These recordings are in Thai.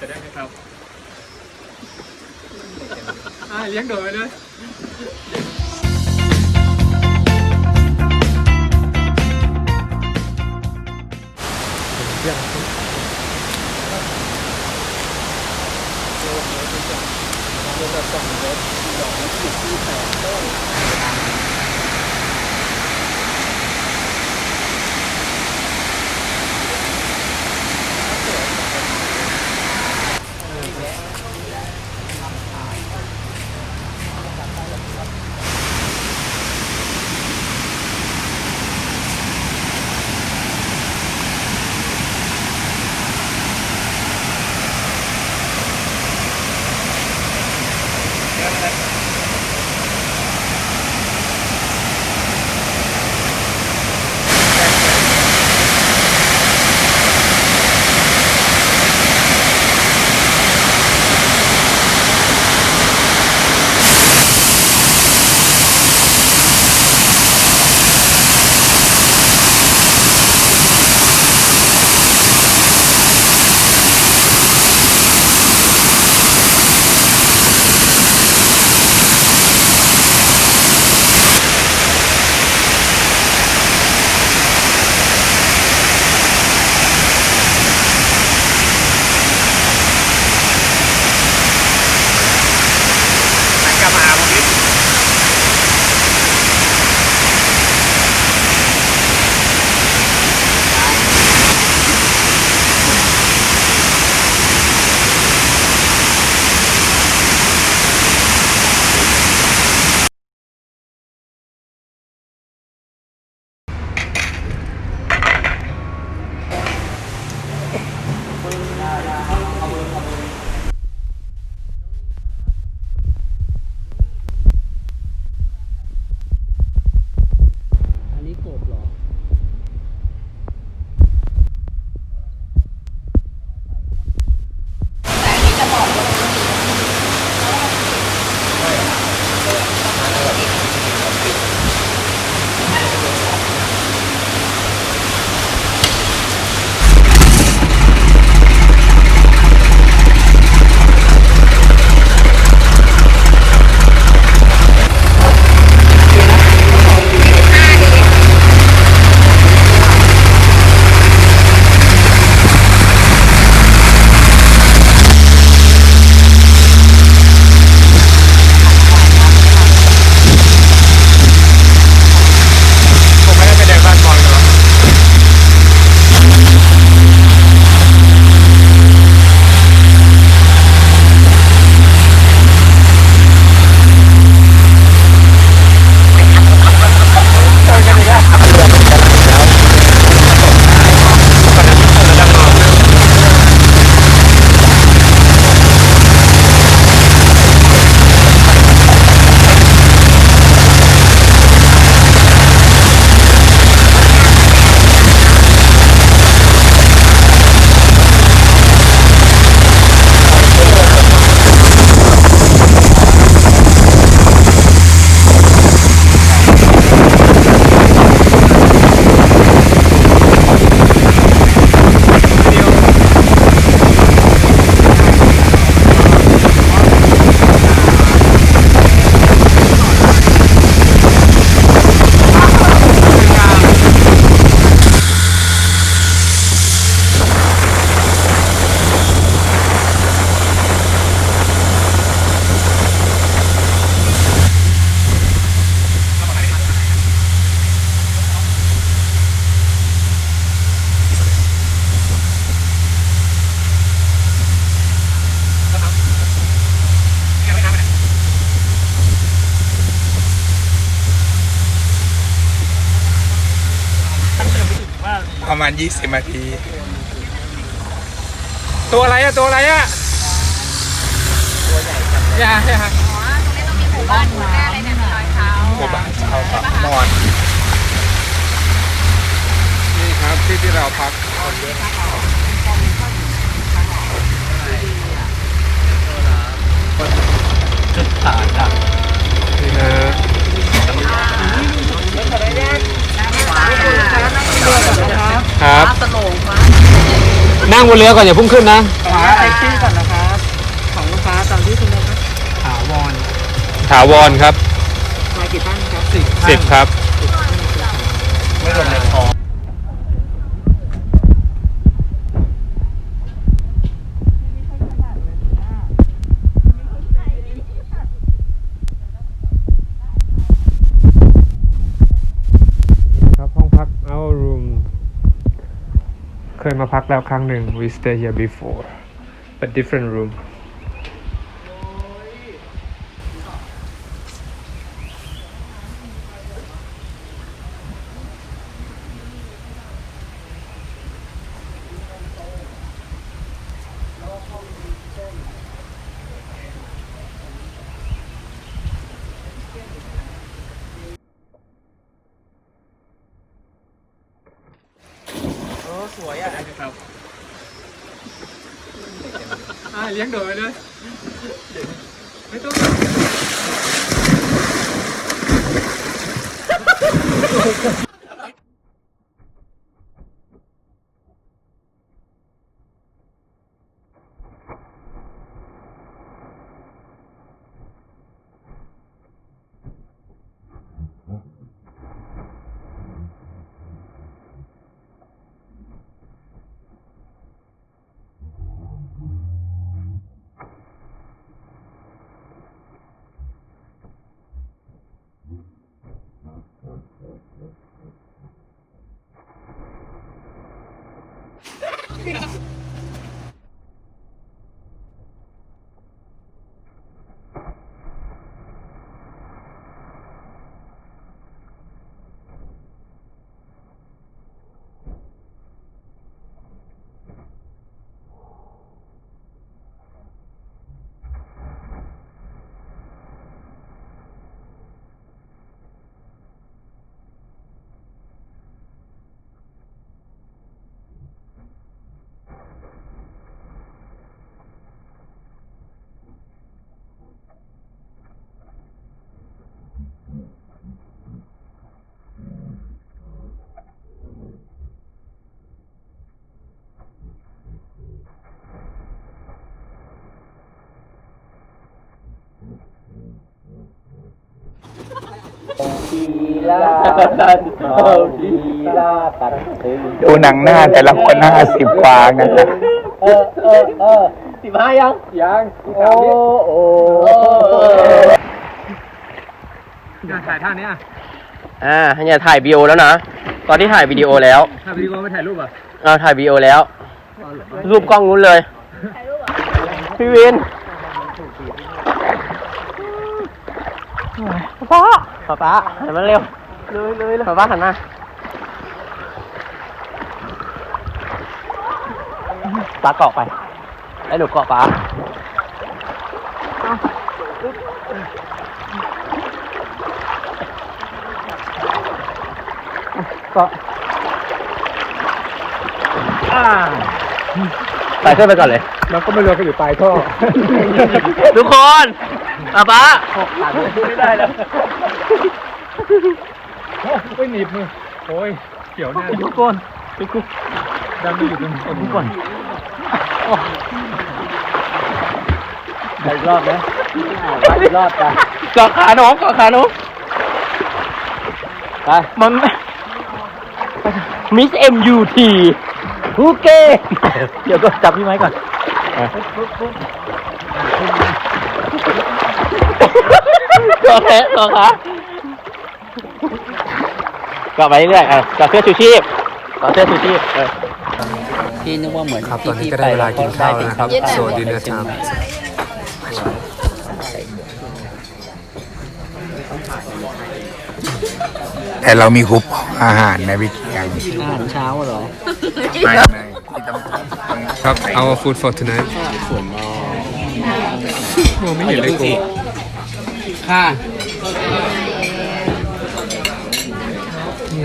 จะได้ไหมครับอ่าเลี้ยงโดดไปเลยก ประมาณ 20นาที ตัวอะไรอะตัวอะไรอะตัวใหญ่จังยาใช่ไหมหมู่บ้านแน่เลยเนี่ยมีรอยเท้าหมู่บ้านชาวปากมอน นี่ครับที่ที่เราพักคนเยอะจุดถ่ายอะนี่นะ ครับ ฟ้าสโลงฟ้านั่งบนเรือก่อนอย่าพุ่งขึ้นนะขอแท็กซี่ก่อนนะครับ ของลูกค้าตอนที่คุณนะคะถาวรถาวรครับมากี่ท่านครับสิบสิบครับ มาพักแล้วครั้งหนึ่ง we stay here before but different room สวยอะครับอ่าเลี้ยงโดดไปเลยไม่ต้อง Yeah. ดูหนังหน้าแต่ละคนห้าสิบกว่านะครับเออเออเออสิบห้ายัง ยังโอ้โอ้ถ่ายท่านี้อะอ่าอย่าถ่ายวิดีโอแล้วนะ ตอนที่ถ่ายวิดีโอแล้ว ถ่ายวิดีโอไม่ถ่ายรูปอะเราถ่ายวิดีโอแล้ว รูปกล้องนู้นเลย พี่วินป้าป้าป้าหันมาเร็ว เลยเลยป้าป้าหันมาป้าเกาะไป ไอ้หนูเกาะป้าไปขึ้นไปก่อนเลยเราก็ไม่รู้ก็อยู่ปลายท่อ ทุกคนป้าป้าไม่ได้แล้ว ไม่หนีบมือ โอ้ยเขียวเนี่ยทุกคนทุกคนดันไปอยู่ตรงทุกคนไปอีกรอบนะไปอีกรอบไปเกาะขาน้องเกาะขาน้องไปมันมิสเอ็มยูทีฮูเก้เดี๋ยวก็จับพี่ไม้ก่อนเกาะแขนเกาะขาเกาะไปเรื่อยๆเออเกาะเสื้อชูชีพเกาะเสื้อชูชีพเออพี่นึกว่าเหมือนครับตอนนี้ก็ได้เวลากินข้าวแล้วนะครับโซดินเนอร์ไทม์แต่เรามีคุปอาหารในวิทยาอาหารเช้าเหรอไม่ไม่ที่ต้องครับ our food for tonight มองไม่เห็นเลยกูค่ะ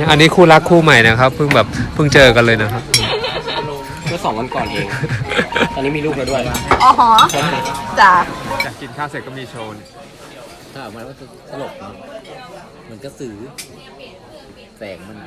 อันนี้คู่รักคู่ใหม่นะครับเพิ่งแบบเพิ่งเจอกันเลยนะครับ เมื่อสองวันก่อนเอง ตอนนี้มีลูกแล้วด้วยอ๋อหอจ้ะอยากกินข้าวเสร็จก็มีโชว์นี่ถ้าออกมาว่าตลกนะมันก็สือแสงมัน